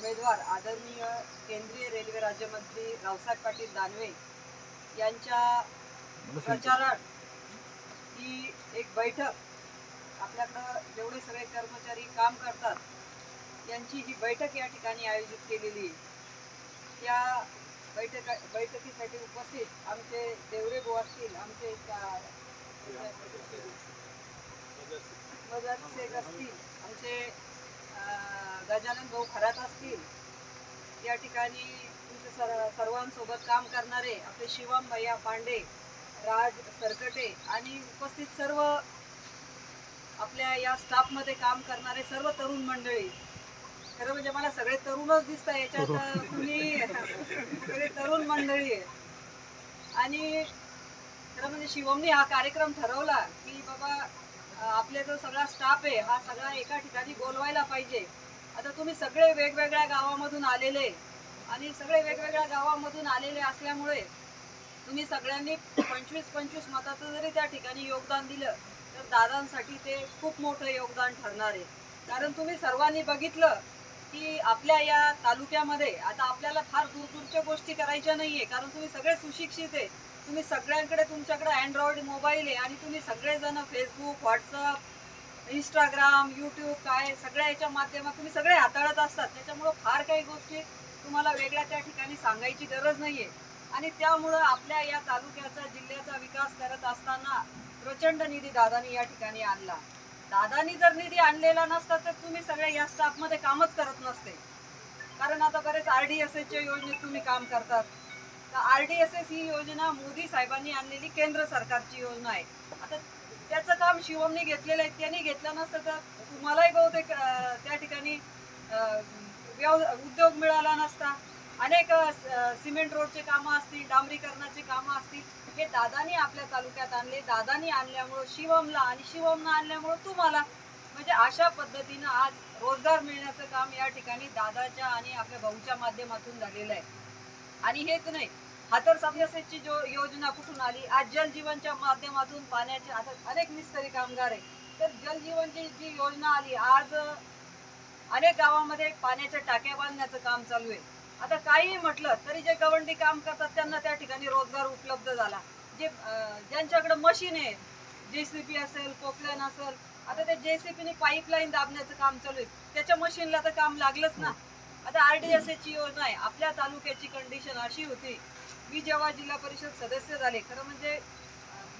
आदरणीय केंद्रीय रेल्वे राज्यमंत्री रावसाहेब पाटील दानवे यांच्या प्रचारात ही एक बैठक आपल्याकडं जेवढे सगळे कर्मचारी काम करतात यांची ही बैठक या ठिकाणी आयोजित केलेली आहे. त्या बैठका बैठकीसाठी उपस्थित आमचे देवरे भाऊ असतील आमचे मदत शेख असतील आमचे गजानन भाऊ खरात असतील या ठिकाणी तुमचे सर सर्वांसोबत काम करणारे आपले शिवम भैया पांडे राज सरकटे आणि उपस्थित सर्व आपल्या या स्टाफमध्ये काम करणारे सर्व तरुण मंडळी. खरं म्हणजे मला सगळे तरुणच दिसत याच्यात कुणी सगळे तरुण मंडळी आहे. आणि खरं म्हणजे शिवमने हा कार्यक्रम ठरवला की बाबा आपल्या आपले जो सगळा स्टाफ आहे हा सगळा एका ठिकाणी बोलवायला पाहिजे. आता तुम्ही सगळे वेगवेगळ्या गावामधून आलेले आणि सगळे वेगवेगळ्या गावामधून आलेले असल्यामुळे तुम्ही सगळ्यांनी पंचवीस पंचवीस मताचं जरी त्या ठिकाणी योगदान दिलं तर दादांसाठी ते खूप मोठं योगदान ठरणार आहे. कारण तुम्ही सर्वांनी बघितलं की आपल्या या तालुक्यामध्ये आता आपल्याला फार दूरदूरच्या गोष्टी करायच्या नाहीये कारण तुम्ही सगळे सुशिक्षित आहे. तुम्ही सगळ्यांकडे तुमच्याकडे अँड्रॉइड मोबाईल आहे आणि तुम्ही सगळेजण फेसबुक व्हॉट्सअप इंस्टाग्राम यूट्यूब काय सगळ्या याच्या माध्यमात तुम्ही सगळे हाताळत असतात. त्याच्यामुळं फार काही गोष्टी तुम्हाला वेगळ्या त्या ठिकाणी सांगायची गरज नाहीये. आणि त्यामुळं आपल्या या तालुक्याचा जिल्ह्याचा विकास करत असताना प्रचंड निधी दादानी या ठिकाणी आणला. दादानी जर निधी आणलेला नसता तर तुम्ही सगळ्या या स्टाफमध्ये कामच करत नसते. कारण आता बरेच आर डी एस एसच्या योजनेत तुम्ही काम करतात. तर आर डी एस एस ही योजना मोदी साहेबांनी आणलेली केंद्र सरकारची योजना आहे. आता त्याचं काम शिवमने घेतलेलं आहे त्यांनी घेतलं नसतं तर तुम्हालाही बहुतेक त्या ठिकाणी व्यव उद्योग मिळाला नसता. अनेक सिमेंट रोडचे कामं असतील डांबरीकरणाची कामं असतील हे दादानी आपल्या तालुक्यात आणले. दादानी आणल्यामुळं शिवमला आणि शिवमनं आणल्यामुळं तुम्हाला म्हणजे अशा पद्धतीनं आज रोजगार मिळण्याचं काम या ठिकाणी दादाच्या आणि आपल्या भाऊच्या माध्यमातून झालेलं आहे. आणि हेच नाही हातर सभ्यसेची जो योजना कुठून आली? आज जल जीवनच्या माध्यमातून पाण्याचे आता अनेक निस्तरी कामगार आहे तर जल जीवनची जी योजना आली आज अनेक गावामध्ये पाण्याच्या टाक्या बांधण्याचं काम चालू आहे. आता काहीही म्हटलं तरी जे गवंडी काम करतात त्यांना त्या ठिकाणी रोजगार उपलब्ध झाला. जे ज्यांच्याकडे मशीन आहे जेसीपी असेल पोकलॅन असेल आता ते जेसीपीने पाईपलाईन दाबण्याचं काम चालू आहे. त्याच्या मशीनला तर काम लागलंच ना. आता आर डी एस ची योजना आहे. आपल्या तालुक्याची कंडिशन अशी होती मी जेव्हा जिल्हा परिषद सदस्य झाले खरं म्हणजे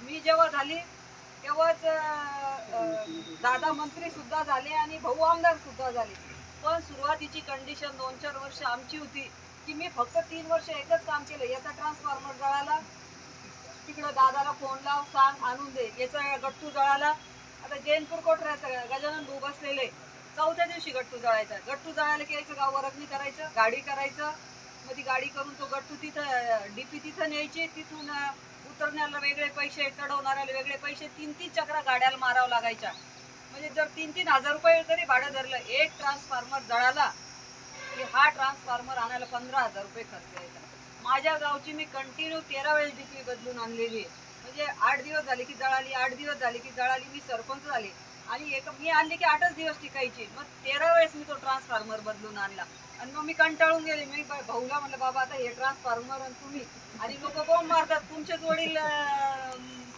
मी जेव्हा झाली तेव्हाच दादा मंत्री सुद्धा झाले आणि भाऊ आमदार सुद्धा झाले. पण सुरुवातीची कंडिशन दोन चार वर्ष आमची होती की मी फक्त तीन वर्ष एकच काम केलं. याचा ट्रान्सफॉर्मर जळाला. तिकडं दादाला फोन लाव सांग आणून दे. याचा गट्टू जळाला. आता जैनपूर कोठऱ्याचा गजानन भाऊ बसलेले. चौथ्या दिवशी गट्टू जळायचा. गट्टू जळायला की यायचं? गाव वरगणी करायचं गाडी करायचं. मग ती गाडी करून तो गट्टू तिथं डीपी तिथं न्यायची. तिथून उतरण्याला वेगळे पैसे चढवणाऱ्याला वेगळे पैसे. तीन तीन चक्रा गाड्याला मारावं लागायच्या. म्हणजे जर तीन तीन हजार रुपये जरी भाडं धरलं एक ट्रान्सफॉर्मर जळाला की हा ट्रान्सफॉर्मर आणायला पंधरा हजार रुपये खर्च यायचा. माझ्या गावची मी कंटिन्यू तेरा वेळेस डीपी बदलून आणलेली आहे. म्हणजे आठ दिवस झाले की जळाली आठ दिवस झाले की जळाली मी सरपंच झाले. आणि एक मी आणली की आठच दिवस टिकायची. मग तेरा वेळेस मी तो ट्रान्सफॉर्मर बदलून आणला. आणि मग मी कंटाळून गेले. मी भाऊला म्हणलं बाबा आता हे ट्रान्सफॉर्मर आणि तुम्ही आणि लोक बॉम्ब मारतात. तुमचेच वडील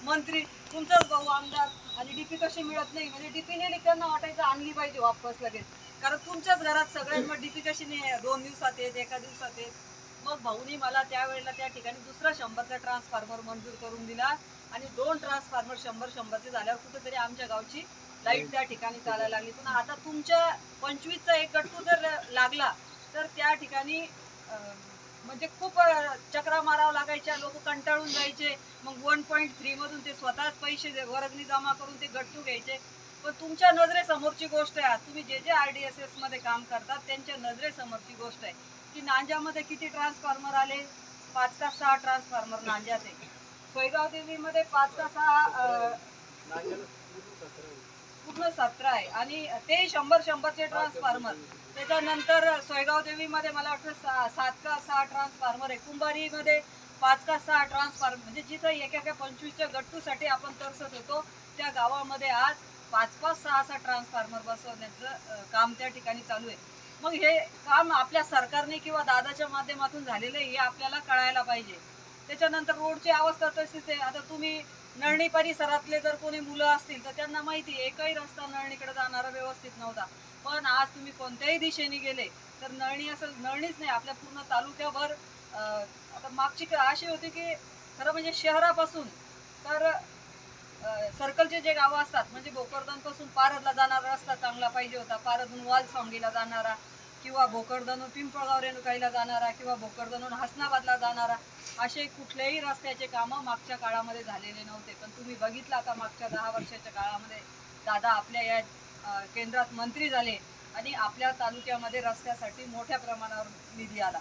मंत्री तुमचाच भाऊ आमदार. आणि डीपी कशी मिळत नाही म्हणजे डीपीने नेली त्यांना वाटायचं आणली पाहिजे वापस लगेच. कारण तुमच्याच घरात सगळ्यांना डीपी कशी नाही दोन दिवसात येत एका दिवसात येत. मग भाऊनी मला त्यावेळेला त्या ठिकाणी दुसरा शंभरचा ट्रान्सफॉर्मर मंजूर करून दिला. आणि दोन ट्रान्सफॉर्मर शंभर शंभरचे झाल्यावर कुठेतरी आमच्या गावची लाइट त्या ठिकाणी चालायला लागली. पण आता तुमच्या पंचवीसचा एक गट्टू जर लागला तर त्या ठिकाणी म्हणजे खूप चक्रा मारावं लागायच्या लोक कंटाळून जायचे. मग वन पॉईंट थ्री मधून ते स्वतःच पैसे वर्गणी जमा करून ते गट्टू घ्यायचे. पण तुमच्या नजरेसमोरची गोष्ट आहे आज तुम्ही जे जे आर डी एस एसमध्ये काम करतात त्यांच्या नजरेसमोरची गोष्ट आहे. की नांजामध्ये किती ट्रान्सफॉर्मर आले? पाच का सहा ट्रान्सफॉर्मर नांजाचे सोयगाव देवीमध्ये पाच का सहा पूर्ण सतरा आहे. आणि ते शंभर शंभरचे ट्रान्सफॉर्मर त्याच्यानंतर सोयगाव देवीमध्ये मला वाटतं सा- सात का सहा ट्रान्सफॉर्मर आहे. कुंभारीमध्ये पाच का सहा ट्रान्सफॉर्मर म्हणजे जिथं एका एका पंचवीसच्या गट्टूसाठी आपण तरसत होतो त्या गावामध्ये आज पाच पाच सहा सहा ट्रान्सफॉर्मर बसवण्याचं काम त्या ठिकाणी चालू आहे. मग हे काम आपल्या सरकारने किंवा दादाच्या माध्यमातून झालेलं आहे हे आपल्याला कळायला पाहिजे. त्याच्यानंतर रोडची अवस्था तशीच आहे. आता तुम्ही नळणी परिसरातले जर कोणी मुलं असतील तर त्यांना माहिती आहे एकही रस्ता नळणीकडे जाणारा व्यवस्थित नव्हता. पण आज तुम्ही कोणत्याही दिशेने गेले तर नळणी असं नळणीच नाही आपल्या पूर्ण तालुक्याभर आता मागची क- अशी होती की खरं म्हणजे शहरापासून तर सर्कलचे जे गावं असतात म्हणजे भोकरदनपासून पारदला जाणारा रस्ता चांगला पाहिजे होता पारदून वाल सांगलीला जाणारा किंवा भोकरदनहून पिंपळगाव रेणुकाईला जाणारा किंवा भोकरदनहून हसनाबादला जाणारा असे कुठलेही रस्त्याचे कामं मागच्या काळामध्ये झालेले नव्हते. पण तुम्ही बघितलं आता मागच्या दहा वर्षाच्या काळामध्ये दादा आपल्या या केंद्रात मंत्री झाले आणि आपल्या तालुक्यामध्ये रस्त्यासाठी मोठ्या प्रमाणावर निधी आला.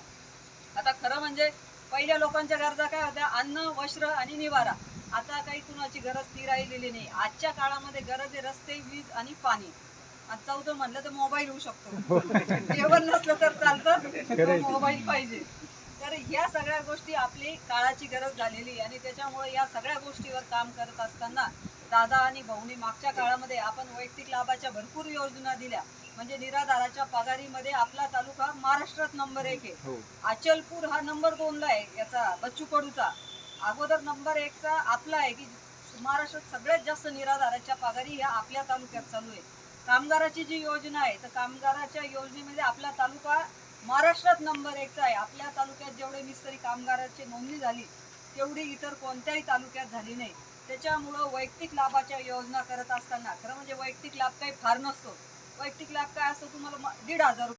आता खरं म्हणजे पहिल्या लोकांच्या गरजा काय होत्या? अन्न वस्त्र आणि निवारा. आता काही कुणाची गरज ती राहिलेली नाही. आजच्या काळामध्ये गरज आहे रस्ते वीज आणि पाणी. आणि चौथं म्हणलं तर मोबाईल होऊ शकतो. जेवण नसलं तर चालतं. मोबाईल पाहिजे. तर या सगळ्या गोष्टी आपली काळाची गरज झालेली आणि त्याच्यामुळे या सगळ्या गोष्टीवर काम करत असताना दादा आणि भाऊनी मागच्या काळामध्ये आपण वैयक्तिक लाभाच्या भरपूर योजना दिल्या. म्हणजे निराधाराच्या पगारीमध्ये आपला तालुका महाराष्ट्रात नंबर एक आहे. अचलपूर हा नंबर दोनला आहे याचा बच्चू कडूचा अगोदर नंबर एकचा आपला आहे की महाराष्ट्रात सगळ्यात जास्त निराधाराच्या पगारी ह्या आपल्या तालुक्यात चालू आहे. कामगाराची जी योजना आहे तर कामगाराच्या योजनेमध्ये आपला तालुका महाराष्ट्रात नंबर एकचा आहे. आपल्या तालुक्यात जेवढे मिस्त्री कामगाराची नोंदणी झाली तेवढी इतर कोणत्याही तालुक्यात झाली नाही. त्याच्यामुळं वैयक्तिक लाभाच्या योजना करत असताना खरं म्हणजे वैयक्तिक लाभ काही फार नसतो. वैयक्तिक लाभ काय असतो? तुम्हाला दीड हजार रुपये